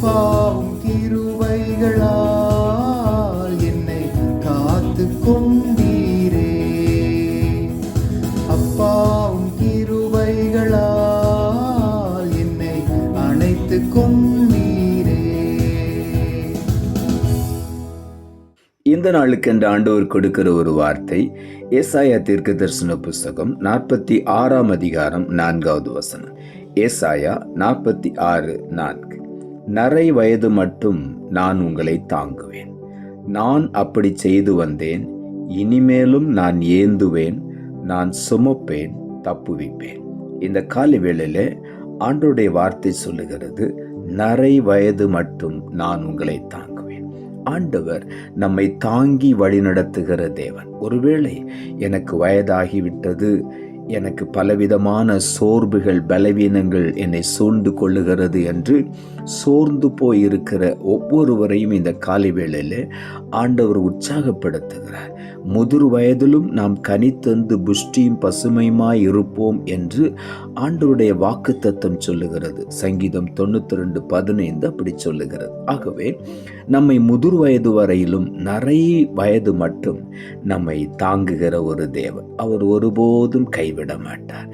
அப்பாவும் கிருவைகளால் என்னை காத்து கொண்டீரே அப்பாவும் கிருவைகளால் என்னை அணைத்து கொண்டீரே இந்த நாளுக்கென்று ஆண்டவர் கொடுக்கிற ஒரு வார்த்தை ஏசாயா தீர்க்க தரிசன புஸ்தகம் நாற்பத்தி ஆறாம் அதிகாரம் நான்காவது வசனம். ஏசாயா நாற்பத்தி ஆறு நான்கு. நரை வயது மட்டும் நான் உங்களை தாங்குவேன். நான் அப்படி செய்து வந்தேன். இனிமேலும் நான் ஏந்துவேன். நான் சுமப்பேன் தப்புவிப்பேன். இந்த காலை வேளையில் ஆண்டோடைய வார்த்தை சொல்லுகிறது நரை வயது மட்டும் நான் உங்களை தாங்குவேன். ஆண்டவர் நம்மை தாங்கி வழிநடத்துகிற தேவன். ஒருவேளை எனக்கு வயதாகிவிட்டது எனக்கு பலவிதமான சோர்வுகள் பலவீனங்கள் என்னை சூழ்ந்து கொள்ளுகிறது என்று சோர்ந்து போய் இருக்கிற ஒவ்வொருவரையும் இந்த காலை வேளையில் ஆண்டவர் உற்சாகப்படுத்துகிறார். முதிர் வயதிலும் நாம் கனித்தந்து புஷ்டியும் பசுமையுமாய் இருப்போம் என்று ஆண்டவருடைய வாக்கு தத்துவம் சொல்லுகிறது. சங்கீதம் தொண்ணூற்றி ரெண்டு பதினைந்து அப்படி சொல்லுகிறது. ஆகவே நம்மை முதிர் வயது வரையிலும் நிறைய வயது மட்டும் நம்மை தாங்குகிற ஒரு தேவன். அவர் ஒருபோதும் கைவிட விட மாட்டார்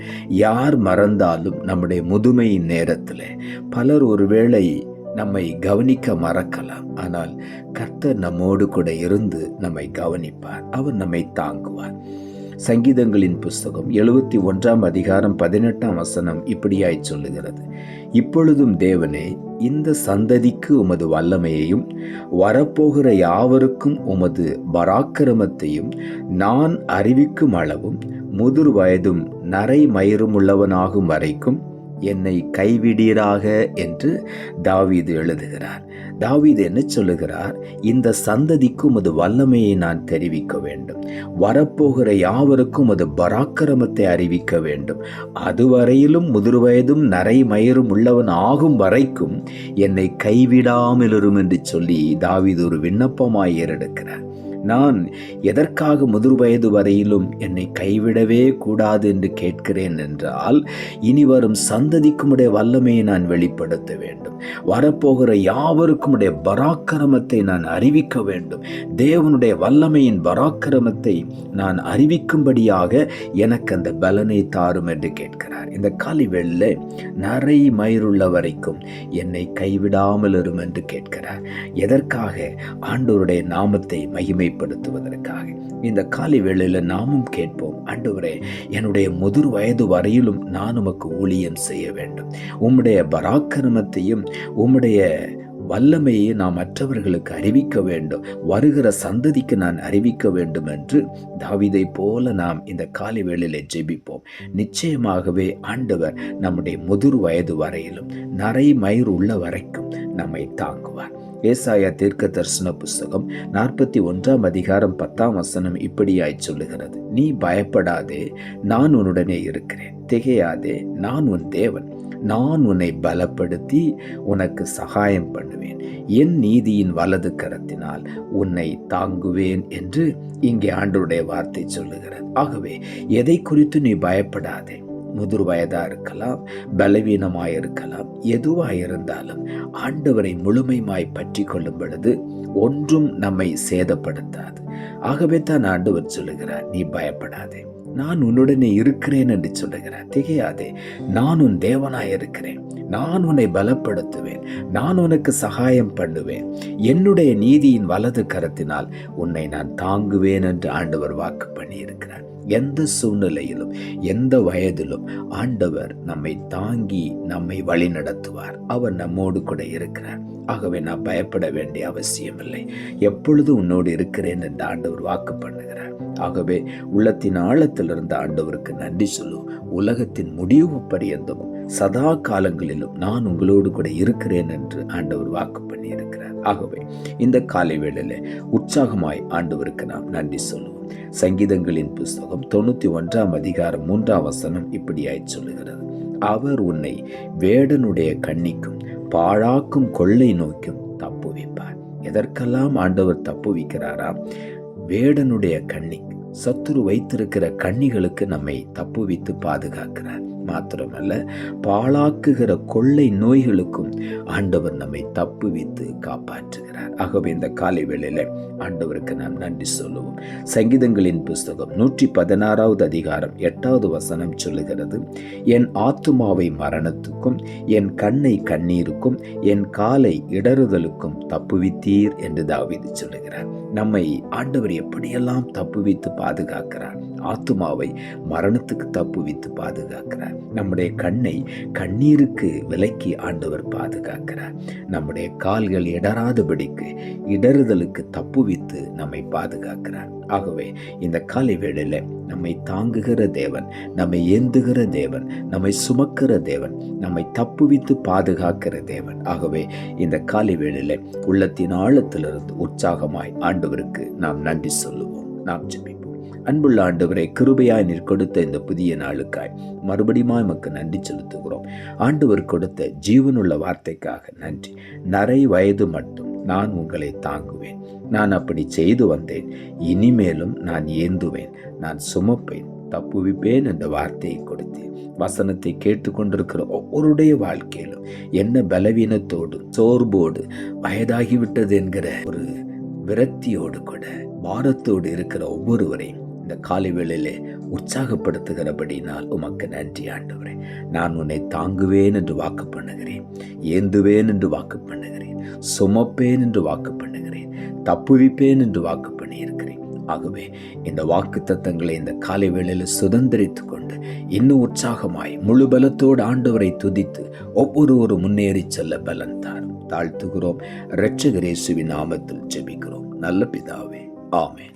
யார் மறந்தாலும் நம்முடைய முதுமையின் நேரத்தில் பலர் ஒருவேளை நம்மை கவனிக்க மறக்கலாம். ஆனால் கர்த்தர் நம்மோடு கூட இருந்து நம்மை கவனிப்பார். அவர் நம்மை தாங்குவார். சங்கீதங்களின் புஸ்தகம் எழுபத்தி ஒன்றாம் அதிகாரம் பதினெட்டாம் வசனம் இப்படியாய் சொல்லுகிறது. இப்பொழுதும் தேவனே இந்த சந்ததிக்கு உமது வல்லமையையும் வரப்போகிற யாவருக்கும் உமது பராக்கிரமத்தையும் நான் அறிவிக்கும் அளவும் முதிர் வயதும் நரை மயிரும் உள்ளவனாகும் வரைக்கும் என்னை கைவிடீராக என்று தாவீது எழுதுகிறார். தாவீது என்ன சொல்லுகிறார்? இந்த சந்ததிக்கும் அது வல்லமையை நான் தெரிவிக்க வேண்டும். வரப்போகிற யாவருக்கும் அது பராக்கிரமத்தை அறிவிக்க வேண்டும். அதுவரையிலும் முதிர் வயதும் நரை மயிரும் உள்ளவன் ஆகும் வரைக்கும் என்னை கைவிடாமலிரும் என்று சொல்லி தாவீது ஒரு விண்ணப்பமாய் ஏறெடுக்கிறார். நான் எதற்காக முதிர் வயது வரையிலும் என்னை கைவிடவே கூடாது என்று கேட்கிறேன் என்றால் இனி வரும் சந்ததிக்கும் உடைய வல்லமையை நான் வெளிப்படுத்த வேண்டும். வரப்போகிற யாவருக்குமுடைய பராக்கிரமத்தை நான் அறிவிக்க வேண்டும். தேவனுடைய வல்லமையின் பராக்கிரமத்தை நான் அறிவிக்கும்படியாக எனக்கு அந்த பலனை தாரும் என்று கேட்கிறார். இந்த காலி வெள்ள நரை மயிருள்ள வரைக்கும் என்னை கைவிடாமல் இரும் என்று கேட்கிறார். எதற்காக? ஆண்டோருடைய நாமத்தை மகிமை வெளிப்படுத்துவதற்காக. இந்த காலை வேளையில் நாமும் கேட்போம் ஆண்டவரே என்னுடைய முதிர் வயது வரையிலும் நான் உமக்கு ஊழியம் செய்ய வேண்டும். உம்முடைய பராக்கிரமத்தையும் உம்முடைய வல்லமையை நாம் மற்றவர்களுக்கு அறிவிக்க வேண்டும். வருகிற சந்ததிக்கு நான் அறிவிக்க வேண்டும் என்று தாவிதை போல நாம் இந்த காலை வேளையில ஜெபிப்போம். நிச்சயமாகவே ஆண்டவர் நம்முடைய முதிர் வயது வரையிலும் நரை மயிர் உள்ள வரைக்கும் நம்மை தாங்குவார். ஏசாயா தீர்க்க தரிசன புஸ்தகம் நாற்பத்தி ஒன்றாம் அதிகாரம் பத்தாம் வசனம் இப்படியாய் சொல்லுகிறது. நீ பயப்படாதே நான் உன்னுடனே இருக்கிறேன். திகையாதே நான் உன் தேவன். நான் உன்னை பலப்படுத்தி உனக்கு சகாயம் பண்ணுவேன். என் நீதியின் வலது கரத்தினால் உன்னை தாங்குவேன் என்று இங்கே ஆண்டருடைய வார்த்தை சொல்லுகிறது. ஆகவே எதை குறித்து நீ பயப்படாதே? முதிர் வயதாக இருக்கலாம் பலவீனமாக இருக்கலாம் எதுவாக இருந்தாலும் ஆண்டவரை முழுமைமாய் பற்றி கொள்ளும் பொழுது ஒன்றும் நம்மை சேதப்படுத்தாது. ஆகவே தான் ஆண்டவர் சொல்லுகிறார் நீ பயப்படாதே. நான் உன்னுடனே இருக்கிறேன் என்று சொல்லுகிறார் திகையாதே. நான் உன் தேவனாய் இருக்கிறேன். நான் உன்னை பலப்படுத்துவேன். நான் உனக்கு சகாயம் பண்ணுவேன். என்னுடைய நீதியின் வலது கரத்தினால் உன்னை நான் தாங்குவேன் என்று ஆண்டவர் வாக்கு பண்ணியிருக்கிறார். எந்த சூழ்நிலையிலும் எந்த வயதிலும் ஆண்டவர் நம்மை தாங்கி நம்மை வழிநடத்துவார். அவர் நம்மோடு கூட இருக்கிறார். ஆகவே நான் பயப்பட வேண்டிய அவசியமில்லை. எப்பொழுது உன்னோடு இருக்கிறேன் என்று ஆண்டவர் வாக்கு பண்ணுகிறார். ஆகவே உள்ளத்தின் ஆழத்திலிருந்து ஆண்டவருக்கு நன்றி சொல்லுவோம் உலகத்தின் முடிவு பரியந்தமும் சதா காலங்களிலும் நான் உங்களோடு கூட இருக்கிறேன் என்று ஆண்டவர் வாக்கு பண்ணியிருக்கிறார். ஆகவே இந்த காலை வேளையில் உற்சாகமாய் ஆண்டவருக்கு நாம் நன்றி சொல்லுவோம். சங்கீதங்களின் புஸ்தகம் தொண்ணூற்றி ஒன்றாம் அதிகாரம் மூன்றாம் வசனம் இப்படியாய் சொல்லுகிறது. அவர் உன்னை வேடனுடைய கண்ணிக்கும் பாழாக்கும் கொள்ளை நோக்கும் தப்புவிப்பார். எதற்கெல்லாம் ஆண்டவர் தப்புவிக்கிறாராம் வேடனுடைய கண்ணிக்கு. சத்துரு வைத்திருக்கிற கண்ணிகளுக்கு நம்மை தப்புவித்து பாதுகாக்கிறார். மாத்திரமல்ல பாழாக்குகிற கொள்ளை நோய்களுக்கும் ஆண்டவர் நம்மை தப்புவித்து காப்பாற்றுகிறார். ஆகவே இந்த காலை வேளையில் ஆண்டவருக்கு நாம் நன்றி சொல்லுவோம். சங்கீதங்களின் புஸ்தகம் நூற்றி பதினாறாவது அதிகாரம் எட்டாவது வசனம் சொல்லுகிறது என் ஆத்துமாவை மரணத்துக்கும் என் கண்ணை கண்ணீருக்கும் என் காலை இடறுதலுக்கும் தப்புவித்தீர் என்று தாவிது சொல்லுகிறார். நம்மை ஆண்டவர் எப்படியெல்லாம் தப்புவித்து பாதுகாக்கிறார்? ஆத்துமாவை மரணத்துக்கு தப்புவித்து பாதுகாக்கிறார். நம்முடைய கண்ணை கண்ணீருக்கு விலக்கி ஆண்டவர் பாதுகாக்கிறார். நம்முடைய கால்கள் இடராதபடிக்கு இடறுதலுக்கு தப்புவித்து நம்மை பாதுகாக்கிறார். ஆகவே இந்த காலை வேளையில் நம்மை தாங்குகிற தேவன் நம்மை ஏந்துகிற தேவன் நம்மை சுமக்கிற தேவன் நம்மை தப்புவித்து பாதுகாக்கிற தேவன். ஆகவே இந்த காலை வேளையில் உள்ளத்தின் ஆழத்திலிருந்து உற்சாகமாய் ஆண்டவருக்கு நாம் நன்றி சொல்லுவோம். நாம் ஜெபிப்போம். அன்புள்ள ஆண்டவரை கிருபையாய் நீர் கொடுத்த இந்த புதிய நாளுக்காய் மறுபடியுமா எமக்கு நன்றி செலுத்துகிறோம். ஆண்டவர் கொடுத்த ஜீவனுள்ள வார்த்தைக்காக நன்றி. நரை வயது மட்டும் நான் உங்களை தாங்குவேன். நான் அப்படி செய்து வந்தேன். இனிமேலும் நான் ஏந்துவேன். நான் சுமப்பேன். தப்புவிப்பேன் என்ற வார்த்தையை கொடுத்தேன். வசனத்தை கேட்டுக்கொண்டிருக்கிற ஒவ்வொருடைய வாழ்க்கையிலும் என்ன பலவீனத்தோடு சோர்வோடு வயதாகிவிட்டது என்கிற ஒரு விரக்தியோடு கூட பாரத்தோடு இருக்கிற ஒவ்வொருவரையும் இந்த காலை வேளையிலே உற்சாகப்படுத்துகிறபடினால் உமக்கு நன்றி ஆண்டவரே. நான் உன்னை தாங்குவேன் என்று வாக்கு பண்ணுகிறேன். ஏந்துவேன் என்று வாக்கு பண்ணுகிறேன். சுமப்பேன் என்று வாக்கு பண்ணுகிறேன். தப்புவிப்பேன் என்று வாக்கு பண்ணியிருக்கிறேன். ஆகவே இந்த வாக்கு தத்தங்களை இந்த காலை வேளையில் சுதந்திரித்து கொண்டு இன்னும் உற்சாகமாய் முழு பலத்தோடு ஆண்டவரை துதித்து ஒவ்வொரு முன்னேறி செல்ல பலன் தாரும். தாழ்த்துகிறோம். இரட்சகரேசுவின் நாமத்தில் ஜெபிக்கிறோம். நல்ல பிதாவே. ஆமே